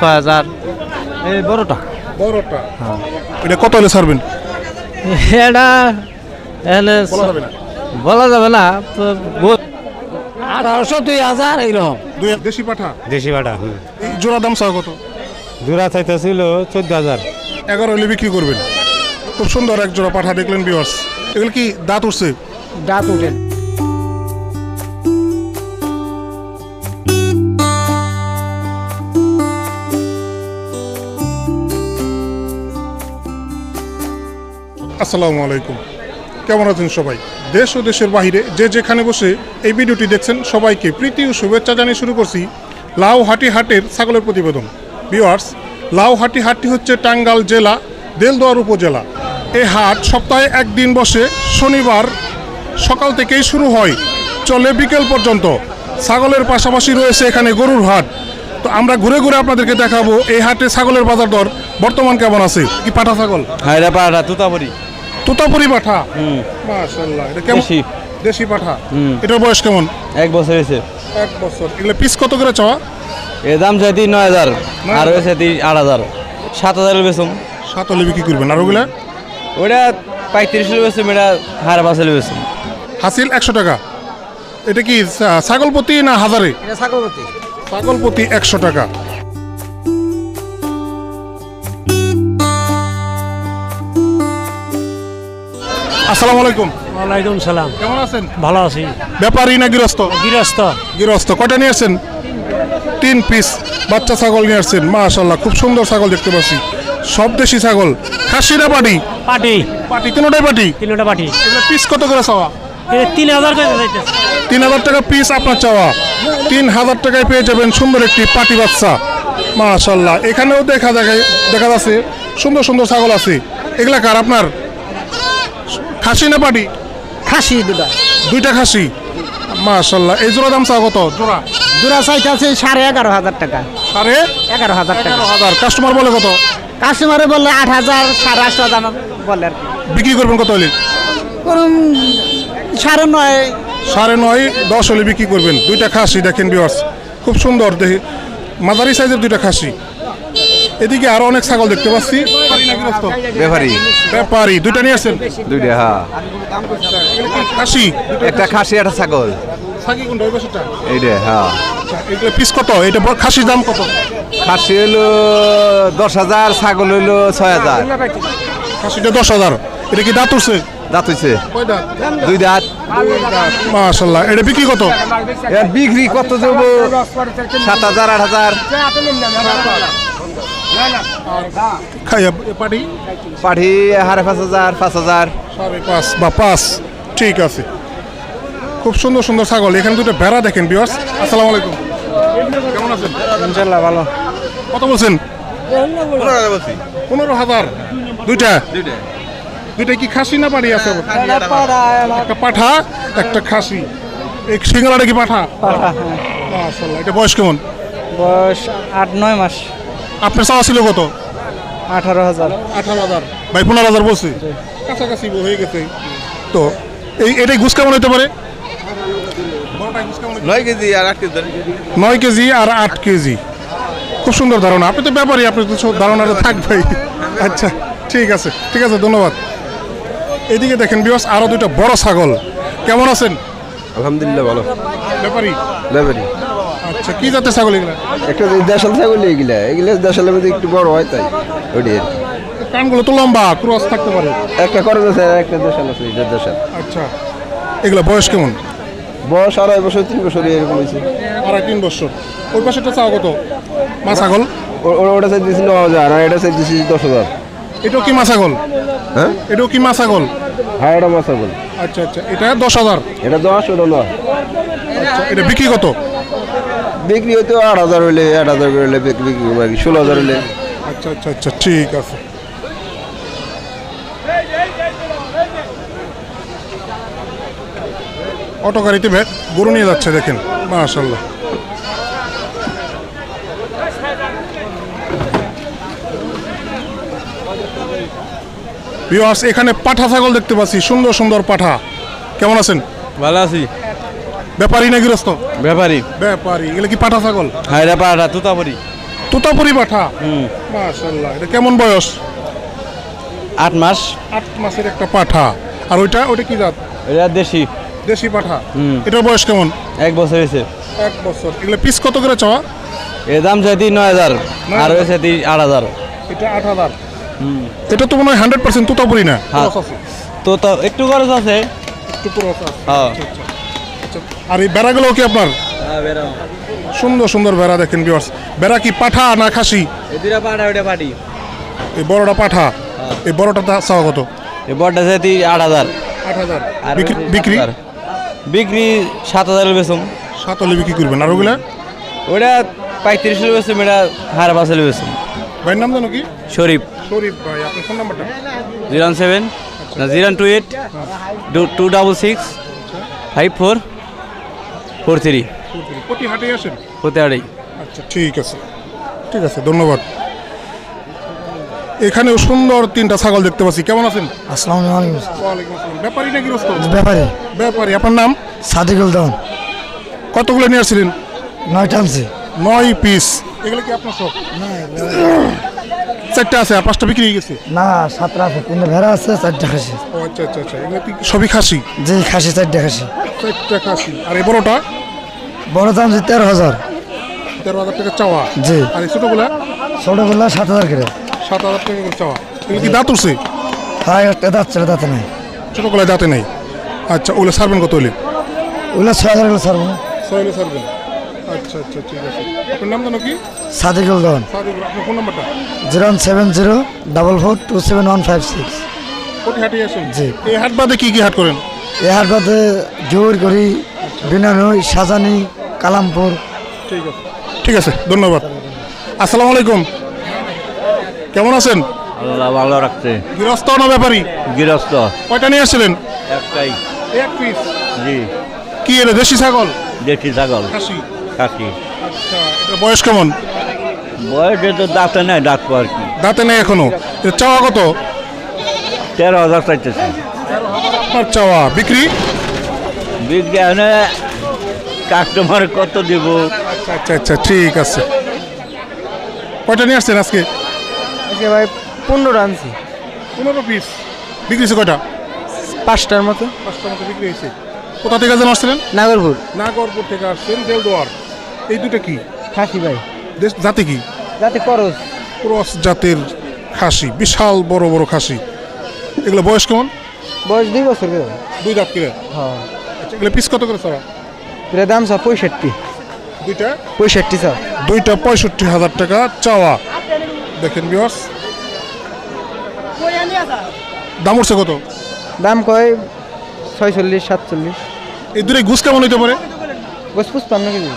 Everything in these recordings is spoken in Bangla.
ছয় হাজার। এই বড়টা। বড়টা? এটা কত হলে ছাড়বেন? এটা এনে বলা যাবে না। বলা যাবে না তো বহুত আঠারোশো দুই হাজার এইরকম। দেশি পাঠা? দেশি এই জোড়া দাম চাও কত? জোড়া চাইতেছিল চোদ্দ হাজার। এগারো হলে বিক্রি করবেন। খুব সুন্দর এক জোড়া পাঠা দেখলেন বিওয়ার্স এগুলো কি দাঁত উঠছে? দাঁত উঠে। আসসালামু আলাইকুম। কেমন আছেন সবাই? দেশ ও দেশের বাইরে যে যেখানে বসে এই ভিডিওটি দেখছেন, সবাইকে প্রীতি ও শুভেচ্ছা জানিয়ে শুরু করছি লাউ হাটি হাটের ছাগলের প্রতিবেদন। বিওয়ার্স লাউ হাটি হাটটি হচ্ছে টাঙ্গাল জেলা, দেলদোয়ার উপজেলা। এই হাট সপ্তাহে একদিন বসে, শনিবার সকাল থেকেই শুরু হয়, চলে বিকেল পর্যন্ত। ছাগলের পাশাপাশি রয়েছে এখানে গরুর হাট। তো আমরা ঘুরে ঘুরে আপনাদেরকে দেখাবো এই হাটে ছাগলের বাজার দর। বর্তমান কেমন আছে? কি পাঠা ছাগল? হ্যাঁ এটা পাড়া তুতাপুরি পাঠা। মাশাআল্লাহ এটা কেমন? দেশি। পাঠা। হুম। এটার বয়স কেমন? এক বছর হয়েছে। এক বছর। এগুলো পিস কত করে চাওয়া? এর দাম চাইতি নয় হাজার। আর হয়েছে তিন আট হাজার। সাত হাজার বেসুম সাত হলে বিক্রি করবেন। আর ওগুলা? ওটা পঁয়ত্রিশ বেসুম এটা হাড় পাঁচ বেসুম হাসিল একশো টাকা। এটা কি ছা- ছাগল না হাজারে? এটা ছাগলপতি। ছাগল একশো টাকা। আসসালামু আলাইকুম। ওয়ালাইকুম সালাম। কেমন আছেন? ভালো আছি। ব্যাপারী না গৃহস্থ? গৃহস্থ। গৃহস্থ। কয়টা নিয়ে আসছেন? তিন পিস বাচ্চা ছাগল নিয়ে আসছেন। মাশাল্লাহ খুব সুন্দর ছাগল দেখতে পাচ্ছি। সব দেশি ছাগল। খাসি না পাটি? পাটি। পাটি। তিনোটাই পাটি? তিনটা পাটি। এগুলো পিস কত করে চাওয়া? তিন হাজার করে যাইতেছে। তিন হাজার টাকা পিস আপনার চাওয়া। তিন হাজার টাকায় পেয়ে যাবেন সুন্দর একটি পাটি বাচ্চা। মাশাল্লাহ এখানেও দেখা দেখা দেখা যাচ্ছে। সুন্দর সুন্দর ছাগল আছে। এগুলা কার আপনার? খাসি না পাটি? খাসি দুটা। দুইটা খাসি? মাশাল্লাহ এই জোড়া দাম চাও কত? জোড়া? দুটা চাইতেছে সাড়ে এগারো হাজার টাকা। সাড়ে এগারো হাজার টাকা। হাজার। কাস্টমার বলে কত? কাস্টমারে বললে আট হাজার সাড়ে আট হাজার বলে আর বিক্রি করবেন কত হলে? করুন সাড়ে নয়। সাড়ে নয় দশ হলে বিক্রি করবেন। দুইটা খাসি দেখেন বিওয়ার্স খুব সুন্দর দেখি। মাঝারি সাইজের দুইটা খাসি। এদিকে আরও অনেক ছাগল দেখতে পাচ্ছি। ব্যাপারি। ব্যাপারি দুইটা নিয়ে আসছেন দুইটা হ্যাঁ। খাসি? একটা খাসি একটা ছাগল? এইটা হ্যাঁ। আচ্ছা, এগুলো পিস কত? এটা খাসির দাম কত? খাসি হইল দশ হাজার ছাগল ছয় হাজার। খাসিটা দশ হাজার। এটা কি দাঁত উঠছে? দাঁত হইছে। কয় দাঁত? দুই দাঁত। মাশাল্লাহ এটা বিক্রি কত? বিক্রি কত দেবো সাত হাজার আট হাজার। খাইয়া পাটি? পাঠি সাড়ে পাঁচ হাজার পাঁচ হাজার। সাড়ে পাঁচ বা পাঁচ ঠিক আছে। খুব সুন্দর সুন্দর ছাগল এখানে দুটো ভেড়া দেখেন বিয়ার্স আসসালামু আলাইকুম। কেমন আছেন? ইনশাল্লাহ ভালো। কত বলছেন? পনেরো হাজার দুইটা? দুইটা। কি খাসি না পাড়ি আছে? একটা পাঠা। একটা খাসি। এই সিঙ্গলাটা কি পাঠা? মাশাআল্লাহ এটা বয়স কেমন? বয়স আট নয় মাস। আপনার চাওয়া ছিল কত? আঠারো হাজার। আঠারো হাজার। ভাই পনেরো হাজার বলছে। কাছাকাছি হয়ে গেছে। তো এই এটাই ঘুষ কেমন হতে পারে? নয় কেজি আর আট কেজি নয় কেজি আর আট কেজি। খুব সুন্দর ধারণা। আপনি তো ব্যাপারই আপনি তো সব ধারণাটা থাকবেই আচ্ছা ঠিক আছে ঠিক আছে ধন্যবাদ। এদিকে দেখেন বিবাস আরও দুটো বড় ছাগল। কেমন আছেন? আলহামদুলিল্লাহ ভালো। ব্যাপারী? ব্যাপারি। আচ্ছা কি জাতের ছাগল এগুলা? একটা দেশাল ছাগল এগুলা এগুলা দেশালের মধ্যে একটু বড় হয় তাই ওটি কানগুলো তো লম্বা ক্রস থাকতে পারে। একটা করজ আছে একটা দেশাল আছে এটা দেশাল। আচ্ছা এগুলা বয়স কেমন? বয়স আড়াই বছর তিন বছর এরকম হয়েছে। আড়াই তিন বছর। ওই পাশেটা চাও কত? মা ছাগল? ওটা দিয়েছি ন হাজার আর এটা দিয়েছি দশ হাজার। এটাও কি মা ছাগল? হ্যাঁ? এটাও কি মা ছাগল? হ্যাঁ এটা মাছ ছাগল। আচ্ছা আচ্ছা এটা দশ হাজার? এটা দশ ওটা নয় আচ্ছা, এটা বিক্রি কত? বিক্রি হইতো আট হাজার হইলে আট হাজার করে হইলে বিক্রি বিক্রি করব আর কি ষোলো হাজার হইলে। আচ্ছা আচ্ছা আচ্ছা ঠিক আছে। অটো গাড়িতে ভ্যাট গরু নিয়ে যাচ্ছে দেখেন মাশাল্লাহ ভিউয়ার্স এখানে পাঠা ছাগল দেখতে পাচ্ছি সুন্দর সুন্দর পাঠা। কেমন আছেন? ভালো আছি। ব্যাপারী না গৃহস্থ? ব্যাপারি ব্যাপারী এগুলো কি পাঠা ছাগল? হ্যাঁ এটা পাড়া তুতাপুরি তোতাপুরি পাঠা? মাশাল্লাহ। এটা কেমন বয়স? আট মাস। আট মাসের একটা পাঠা। আর ওইটা ওইটা কি জাত? এটা দেশি। দেশি পাঠা। হুম। এটার বয়স কেমন? এক বছর হয়েছে। এক বছর। এগুলো পিস কত করে চাওয়া? এর দাম চাইতি নয় হাজার। আর চাইতি আট হাজার। এটা আট হাজার। এটা তো মনে হয় হান্ড্রেড পার্সেন্ট তোতাপুরি না? হ্যাঁ। তো তো একটু খরচ আছে। একটু cross আছে। হ্যাঁ। আচ্ছা। আর এই বেড়াগুলো কি আপনার? সুন্দর সুন্দর বেড়া দেখেন বিয়ার্স বেড়া কি পাঠা না খাসি? এই ওইটা পাটি এই বড়টা পাঠা? এই বড়টা তা- চাওয়া কত? এই বড়টা চাইতি আট হাজার। আট হাজার। আর বিক্রি- বিক্রি? সাত হাজার। বিক্রি সাত হাজার বেসম সাত হলে বিক্রি করবেন। আর ওগুলা? ওটা পঁয়ত্রিশ বেসম এটা হার পাঁচ বেসম ভাইয়ের নাম জানো কি? শরীফ। শরীফ ভাই আপনার ফোন নাম্বারটা zero seven zero two eight two double six five four three প্রতি হাটে আসেন? আড়াই আচ্ছা ঠিক আছে। ঠিক আছে ধন্যবাদ। এখানেও সুন্দর তিনটা ছাগল দেখতে পাচ্ছি। কেমন আছেন? আসসালামু আলাইকুম। ওয়ালাইকুম আসসালাম। ব্যাপারী নাকি রস্ত ব্যাপারে। ব্যাপারী আপনার নাম? সাদিকুল দেওয়ান। কতগুলো নিয়ে আসছিলেন? নয়টা আনছি। নয় পিস। এগুলো কি আপনার সব চারটা আছে পাঁচটা বিক্রি হয়ে গেছে? না সাতটা আছে। তিনটা ভেড়া আছে চারটা খাসি। ও আচ্ছা আচ্ছা আচ্ছা। এগুলো কি সবই খাসি? যে খাসি চারটা খাসি। আর এই বড়টা? বড় দাম যে তেরো হাজার। তেরো হাজার টাকা চাওয়া। জি। আর এই ছোটোগুলা? ছোটগুলা সাত হাজার করে। সাত হাজার টাকা করে চাওয়া। এগুলো কি দাঁত উঠছে? হ্যাঁ একটা দাঁত ছেড়ে দাঁতে নাই। ছোটোগুলা দাঁতে নেই। আচ্ছা ওগুলো সারবেন কত হলে? ওগুলো ছয় হাজার করে ছাড়বো ছয় হলে সারবেন। আচ্ছা আচ্ছা ঠিক আছে। আপনার নাম জানো কি? সাদিকুল সাদিকুল আপনার ফোন নাম্বারটা? Zero seven zero double four two seven one five six. কোটি হাটে আসেন? জি। এই হাট বাদে কি কি হাট করেন? এ হাট জোর করি বিনানুই সাজানি কালামপুর। ঠিক আছে। ঠিক আছে ধন্যবাদ। আসসালামু আলাইকুম। কেমন আছেন? আল্লাহ ভালো রাখছে। গৃহস্থ না ব্যাপারী? গৃহস্থ। কয়টা নিয়ে আসছিলেন? একটাই। এক পিস। জি। কি এটা দেশি ছাগল? দেশি ছাগল। খাসি। কাশি আচ্ছা এটা বয়স কেমন? বয়সে তো দাঁতে নেই ডাকবো আর কি। দাঁতে নেই এখনও। চাওয়া কত? তেরো হাজার চাইতেছি। আপনার চাওয়া বিক্রি? বিজ্ঞানে কাস্টমার কত দিব? আচ্ছা আচ্ছা আচ্ছা ঠিক আছে। কয়টা নিয়ে আসছেন আজকে? আজকে ভাই পনেরো আনছি। পনেরো পিস বিক্রি হয়েছে কয়টা? পাঁচটার মতো। পাঁচটার মতো বিক্রি হয়েছে। কোথা থেকে যেন আসছিলেন? নাগরপুর। নাগরপুর থেকে আসছেন দেলদুয়ার। এই দুটো কি? খাসি ভাই। দেশ জাতি কি? যাতে করস। ক্রস জাতের খাসি বিশাল বড় বড় খাসি। এগুলো বয়স কেমন? বয়স দুই বছর দুই দাঁত করে? হ্যাঁ। আচ্ছা এগুলো পিস কত করে চাওয়া এটা দাম সব পঁয়ষট্টি। দুইটা? পঁয়ষট্টি সব দুইটা পঁয়ষট্টি হাজার টাকা চাওয়া। দেখেন বিয়ার্স দাম উঠছে কত? দাম কয় ছয়চল্লিশ সাতচল্লিশ। এই দূরে ঘুষ কেমন হইতে পারে? গোস পুষ্পান্ন কেজি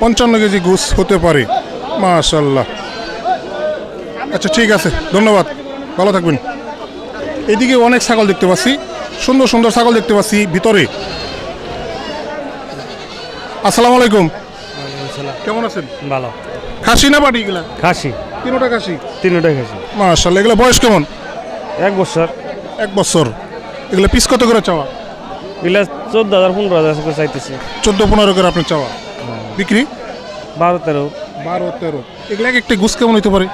পঞ্চান্ন কেজি ঘুষ হতে পারে। মাশাল্লাহ। আচ্ছা ঠিক আছে। ধন্যবাদ। ভালো থাকবেন। এদিকে অনেক ছাগল দেখতে পাচ্ছি। সুন্দর সুন্দর ছাগল দেখতে পাচ্ছি ভিতরে। আসসালামু আলাইকুম। কেমন আছেন? ভালো। খাসি না পাটি এগুলা? খাসি। তিনোটা খাসি? তিনটাই খাসি। মাশাল্লাহ এগুলো বয়স কেমন? এক বছর। এক বছর। এগুলো পিস কত করে চাওয়া? এগুলা চোদ্দ হাজার পনেরো হাজার করে চাইতেছি। চোদ্দ পনেরো করে আপনার চাওয়া। বিক্রি? বারো তেরো। বারো তেরো। এগুলো এক একটা ঘুষ কেমন হইতে পারে?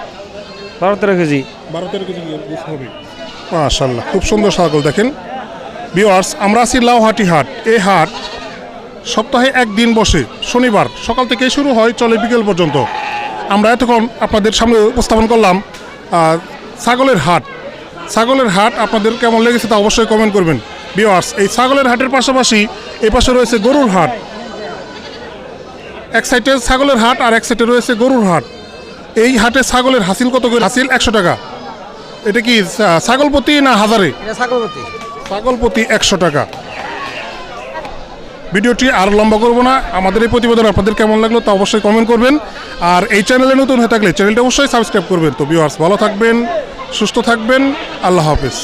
বারো তেরো কেজি। বারো তেরো কেজি ঘুষ হবে। মাশাল্লাহ খুব সুন্দর ছাগল দেখেন। বিওয়ার্স আমরা আছি লাউহাটি হাট। এই হাট সপ্তাহে একদিন বসে, শনিবার, সকাল থেকে শুরু হয়, চলে বিকেল পর্যন্ত। আমরা এতক্ষণ আপনাদের সামনে উপস্থাপন করলাম ছাগলের হাট। ছাগলের হাট আপনাদের কেমন লেগেছে তা অবশ্যই কমেন্ট করবেন। বিওয়ার্স এই ছাগলের হাটের পাশাপাশি এই পাশে রয়েছে গরুর হাট। এক সাইডে ছাগলের হাট আর এক সাইডে রয়েছে গরুর হাট। এই হাটে ছাগলের হাসিল কত করে? হাসিল একশো টাকা। এটা কি ছাগলপতি ছাগল প্রতি না হাজারে? ছাগলপতি। ছাগল প্রতি একশো টাকা। ভিডিওটি আর লম্বা করব না। আমাদের এই প্রতিবেদন আপনাদের কেমন লাগল তা অবশ্যই কমেন্ট করবেন। আর এই চ্যানেলে নতুন হয়ে থাকলে চ্যানেলটা অবশ্যই সাবস্ক্রাইব করবেন। তো ভিউয়ার্স ভালো থাকবেন সুস্থ থাকবেন। আল্লাহ হাফেজ।